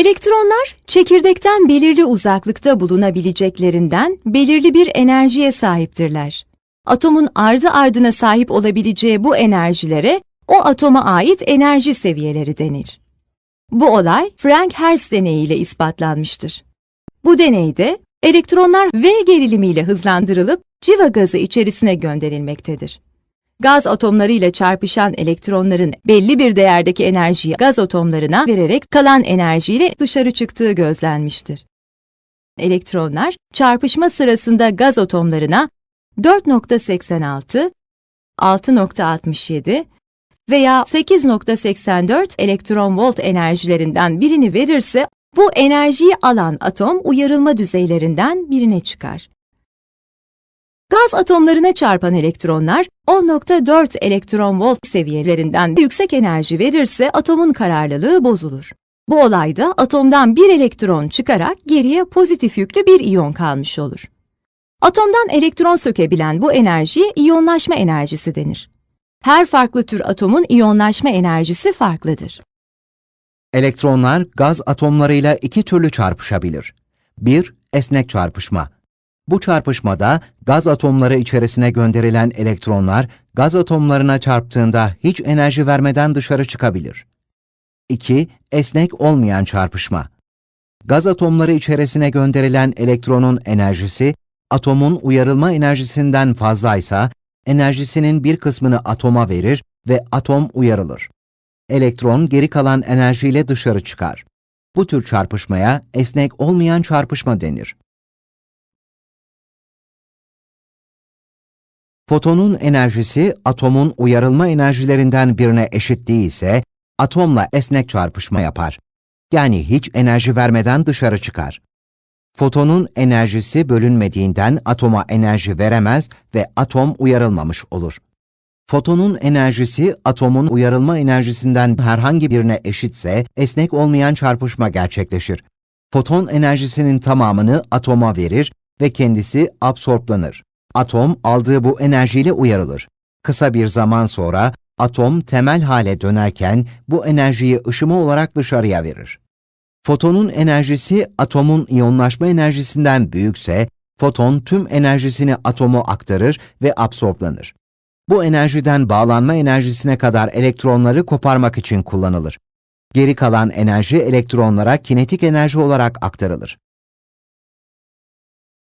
Elektronlar çekirdekten belirli uzaklıkta bulunabileceklerinden belirli bir enerjiye sahiptirler. Atomun ardı ardına sahip olabileceği bu enerjilere o atoma ait enerji seviyeleri denir. Bu olay Frank Hertz deneyiyle ispatlanmıştır. Bu deneyde elektronlar V gerilimiyle hızlandırılıp civa gazı içerisine gönderilmektedir. Gaz atomlarıyla çarpışan elektronların belli bir değerdeki enerjiyi gaz atomlarına vererek kalan enerjiyle dışarı çıktığı gözlenmiştir. Elektronlar çarpışma sırasında gaz atomlarına 4.86, 6.67 veya 8.84 elektron volt enerjilerinden birini verirse bu enerjiyi alan atom uyarılma düzeylerinden birine çıkar. Gaz atomlarına çarpan elektronlar 10.4 elektron volt seviyelerinden yüksek enerji verirse atomun kararlılığı bozulur. Bu olayda atomdan bir elektron çıkarak geriye pozitif yüklü bir iyon kalmış olur. Atomdan elektron sökebilen bu enerjiye iyonlaşma enerjisi denir. Her farklı tür atomun iyonlaşma enerjisi farklıdır. Elektronlar gaz atomlarıyla iki türlü çarpışabilir. 1. Esnek çarpışma. Bu çarpışmada gaz atomları içerisine gönderilen elektronlar gaz atomlarına çarptığında hiç enerji vermeden dışarı çıkabilir. 2. Esnek olmayan çarpışma. Gaz atomları içerisine gönderilen elektronun enerjisi atomun uyarılma enerjisinden fazlaysa enerjisinin bir kısmını atoma verir ve atom uyarılır. Elektron geri kalan enerjiyle dışarı çıkar. Bu tür çarpışmaya esnek olmayan çarpışma denir. Fotonun enerjisi atomun uyarılma enerjilerinden birine eşit değilse, atomla esnek çarpışma yapar. Yani hiç enerji vermeden dışarı çıkar. Fotonun enerjisi bölünmediğinden atoma enerji veremez ve atom uyarılmamış olur. Fotonun enerjisi atomun uyarılma enerjisinden herhangi birine eşitse esnek olmayan çarpışma gerçekleşir. Foton enerjisinin tamamını atoma verir ve kendisi absorplanır. Atom aldığı bu enerjiyle uyarılır. Kısa bir zaman sonra atom temel hale dönerken bu enerjiyi ışıma olarak dışarıya verir. Fotonun enerjisi atomun iyonlaşma enerjisinden büyükse, foton tüm enerjisini atomu aktarır ve absorplanır. Bu enerjiden bağlanma enerjisine kadar elektronları koparmak için kullanılır. Geri kalan enerji elektronlara kinetik enerji olarak aktarılır.